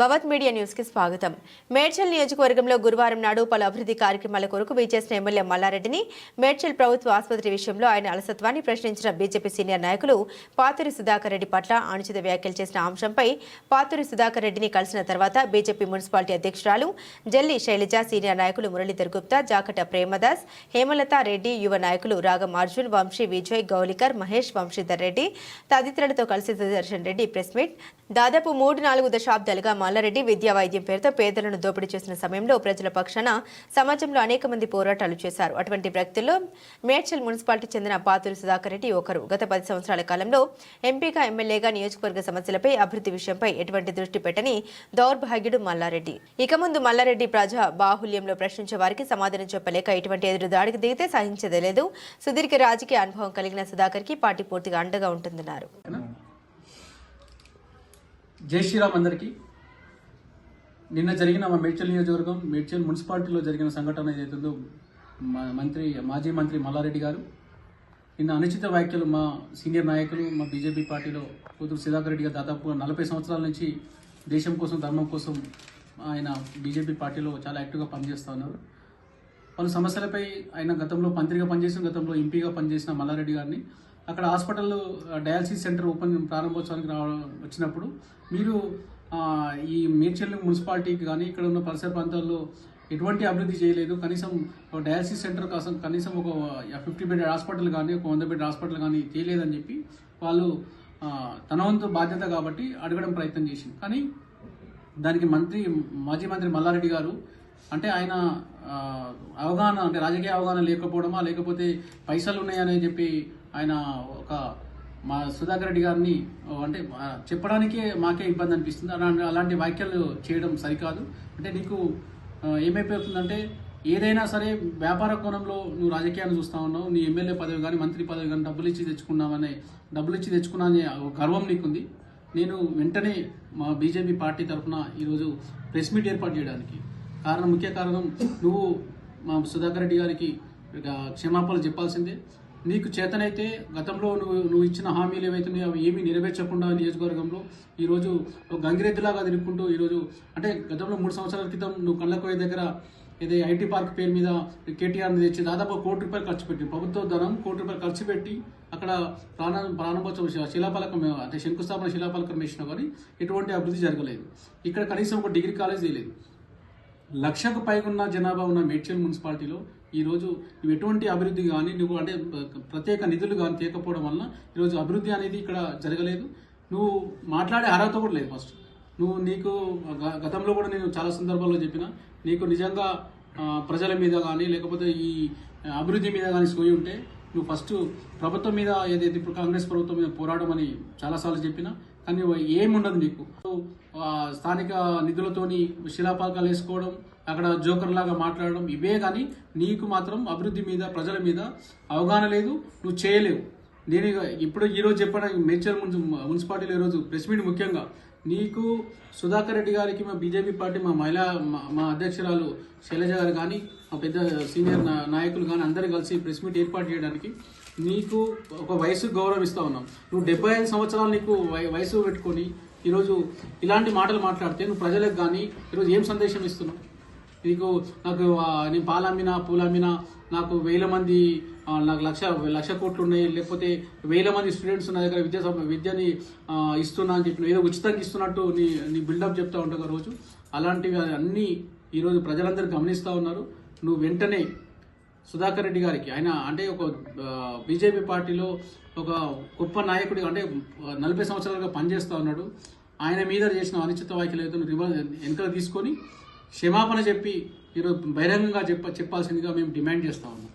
భవత్ media న్యూస్కి స్వాగతం. మేడ్చల్ నియోజకవర్గంలో గురువారం నాడు పలు అభివృద్ధి కార్యక్రమాల కొరకు విచేసిన ఎమ్మెల్యే మల్లారెడ్డిని మేడ్చల్ ప్రభుత్వ ఆసుపత్రి విషయంలో ఆయన అలసత్వాన్ని ప్రశ్నించిన బీజేపీ సీనియర్ నాయకులు పాతూరి సుధాకర్ రెడ్డి పట్ల అనుచిత వ్యాఖ్యలు చేసిన అంశంపై పాతూరి సుధాకర్ రెడ్డిని కలిసిన తర్వాత బీజేపీ మున్సిపాలిటీ అధ్యక్షురాలు జల్లి శైలజ సీనియర్ నాయకులు మురళీధర్ గుప్తా జాకట ప్రేమదాస్ హేమలత రెడ్డి యువ నాయకులు రాగం అర్జున్ వంశీ విజయ్ గౌలికర్ మహేష్ వంశీధర్ రెడ్డి తదితరులతో కలిసి సుదర్శన్ రెడ్డి ప్రెస్ మీట్. దాదాపు మూడు నాలుగు దశాబ్దాలుగా మల్లారెడ్డి విద్యా వైద్యం పేరుతో పేదలను దోపిడీ చేసిన సమయంలో ప్రజల పక్షాన సమాజంలో అనేక మంది పోరాటాలు చేశారు. అటువంటి వ్యక్తుల్లో మేడ్చల్ మున్సిపాలిటీ చెందిన పాతూరి సుధాకర్ రెడ్డి ఒకరు. గత పది సంవత్సరాల కాలంలో ఎంపీగా ఎమ్మెల్యేగా నియోజకవర్గ సమస్యలపై అభివృద్ధి విషయంపై ఎటువంటి దృష్టి పెట్టని దౌర్భాగ్యుడు మల్లారెడ్డి. ఇక ముందు మల్లారెడ్డి ప్రజా బాహుల్యంలో ప్రశ్నించే వారికి సమాధానం చెప్పలేక ఇటువంటి ఎదురు దాడికి దిగితే సహించదే లేదు. సుదీర్ఘ రాజకీయ అనుభవం కలిగిన సుధాకర్కి పార్టీ పూర్తిగా అండగా ఉంటుందన్నారు. జై శ్రీరామ్ అందరికీ. నిన్న జరిగిన మా మేడ్చల్ నియోజకవర్గం మేడ్చల్ మున్సిపాలిటీలో జరిగిన సంఘటన ఏదైతుందో మంత్రి మాజీ మంత్రి మల్లారెడ్డి గారు. నిన్న అనుచిత వ్యాఖ్యలు మా సీనియర్ నాయకులు మా బీజేపీ పార్టీలో కూతురు సుధాకర్ రెడ్డి గారు దాదాపు నలభై సంవత్సరాల నుంచి దేశం కోసం ధర్మం కోసం ఆయన బీజేపీ పార్టీలో చాలా యాక్టివ్గా పనిచేస్తూ ఉన్నారు. పలు సమస్యలపై ఆయన గతంలో మంత్రిగా పనిచేసిన గతంలో ఎంపీగా పనిచేసిన మల్లారెడ్డి గారిని అక్కడ హాస్పిటల్ డయాలసిస్ సెంటర్ ఓపెన్ ప్రారంభోత్సవానికి రావడం వచ్చినప్పుడు మీరు ఈ మేడ్చల్ మున్సిపాలిటీకి కానీ ఇక్కడ ఉన్న పరిసర ప్రాంతాల్లో ఎటువంటి అభివృద్ధి చేయలేదు. కనీసం ఒక డయాలసిస్ సెంటర్ కోసం కనీసం ఒక ఫిఫ్టీ బెడ్ హాస్పిటల్ కానీ ఒక వంద బెడ్ హాస్పిటల్ కానీ చేయలేదని చెప్పి వాళ్ళు తన వంతు బాధ్యత కాబట్టి అడగడం ప్రయత్నం చేసింది. కానీ దానికి మంత్రి మాజీ మంత్రి మల్లారెడ్డి గారు అంటే ఆయన అవగాహన అంటే రాజకీయ అవగాహన లేకపోవడమా లేకపోతే పైసలు ఉన్నాయని చెప్పి ఆయన ఒక మా సుధాకర్ రెడ్డి గారిని అంటే చెప్పడానికే మాకే ఇబ్బంది అనిపిస్తుంది. అలాంటి అలాంటి వ్యాఖ్యలు చేయడం సరికాదు. అంటే నీకు ఏమైపోతుందంటే ఏదైనా సరే వ్యాపార కోణంలో నువ్వు రాజకీయాన్ని చూస్తా ఉన్నావు నీ ఎమ్మెల్యే పదవి కానీ మంత్రి పదవి కానీ డబ్బులు ఇచ్చి తెచ్చుకున్నావనే డబ్బులు ఇచ్చి తెచ్చుకున్నా అనే గర్వం నీకుంది. నేను వెంటనే మా బీజేపీ పార్టీ తరఫున ఈరోజు ప్రెస్ మీట్ ఏర్పాటు చేయడానికి. కారణం ముఖ్య కారణం నువ్వు మా సుధాకర్ రెడ్డి గారికి క్షమాపణలు చెప్పాల్సిందే. నీకు చేతనైతే గతంలో నువ్వు నువ్వు ఇచ్చిన హామీలు ఏవైతే అవి ఏమీ నెరవేర్చకుండా నియోజకవర్గంలో ఈరోజు ఒక గంగిరెద్దులాగా తిరుగుకుంటూ ఈరోజు అంటే గతంలో మూడు సంవత్సరాల క్రితం నువ్వు కళ్ళకోయ దగ్గర ఇది ఐటీ పార్క్ పేరు మీద కేటీఆర్ తెచ్చి దాదాపు కోటి రూపాయలు ఖర్చు పెట్టి ప్రభుత్వ ధనం కోటి రూపాయలు ఖర్చు పెట్టి అక్కడ ప్రాణ ప్రారంభోత్సవం శిలాపాలకం అంటే శంకుస్థాపన శిలాపాలకం వేసినా కానీ ఎటువంటి అభివృద్ధి జరగలేదు. ఇక్కడ కనీసం ఒక డిగ్రీ కాలేజ్ లేదు. లక్షకు పైగున్న జనాభా ఉన్న మేడ్చల్ మున్సిపాలిటీలో ఈరోజు నువ్వు ఎటువంటి అభివృద్ధి కానీ నువ్వు అంటే ప్రత్యేక నిధులు కానీ తీయకపోవడం వలన ఈరోజు అభివృద్ధి అనేది ఇక్కడ జరగలేదు. నువ్వు మాట్లాడే అర్హత కూడా లేదు ఫస్ట్ నువ్వు నీకు గ- గతంలో కూడా నేను చాలా సందర్భాల్లో చెప్పిన నీకు నిజంగా ప్రజల మీద కానీ లేకపోతే ఈ అభివృద్ధి మీద కానీ సోయి ఉంటే నువ్వు ఫస్ట్ ప్రభుత్వం మీద ఏదైతే ఇప్పుడు కాంగ్రెస్ ప్రభుత్వం మీద పోరాడమని చాలాసార్లు చెప్పినా కానీ ఏముండదు నీకు. స్థానిక నిధులతోని శిలాపాకాలు వేసుకోవడం అక్కడ జోకర్ లాగా మాట్లాడడం ఇవే కానీ నీకు మాత్రం అభివృద్ధి మీద ప్రజల మీద అవగాహన లేదు నువ్వు చేయలేవు. నేను ఇప్పుడు ఈరోజు చెప్పడానికి మేడ్చల్ మున్సి- మున్సిపాలిటీలో ఈరోజు ప్రెస్ మీట్ ముఖ్యంగా నీకు సుధాకర్ రెడ్డి గారికి మా బీజేపీ పార్టీ మా మహిళా మా- అధ్యక్షురాలు శైలజ గారు కానీ మా పెద్ద సీనియర్ నాయకులు కానీ అందరూ కలిసి ప్రెస్ మీట్ ఏర్పాటు చేయడానికి నీకు ఒక వయసు గౌరవం ఇస్తా ఉన్నాం. నువ్వు డెబ్బై ఐదు సంవత్సరాలు నీకు వయసు పెట్టుకొని ఈరోజు ఇలాంటి మాటలు మాట్లాడితే నువ్వు ప్రజలకు కానీ ఈరోజు ఏం సందేశం ఇస్తున్నావు? నీకు నాకు నేను పాలమ్మినా పూలమ్మినా నాకు వేల మంది నాకు లక్ష లక్ష కోట్లు ఉన్నాయి లేకపోతే వేల మంది స్టూడెంట్స్ నా దగ్గర విద్యా విద్యని ఇస్తున్నా అని చెప్పి ఏదో ఉచితంగా ఇస్తున్నట్టు నీ నీ బిల్డప్ చెప్తా ఉంటావు రోజు అలాంటివి అన్నీ ఈరోజు ప్రజలందరూ గమనిస్తూ ఉన్నారు. నువ్వు వెంటనే సుధాకర్ రెడ్డి గారికి. ఆయన అంటే ఒక బీజేపీ పార్టీలో ఒక గొప్ప నాయకుడు అంటే నలభై సంవత్సరాలుగా పనిచేస్తూ ఉన్నాడు. ఆయన మీద చేసిన అనుచిత వ్యాఖ్యలు అయితే రివర్స్ వెనక తీసుకొని క్షమాపణ చెప్పి ఈరోజు బహిరంగంగా చెప్ప చెప్పాల్సిందిగా మేము డిమాండ్ చేస్తూ ఉన్నాం.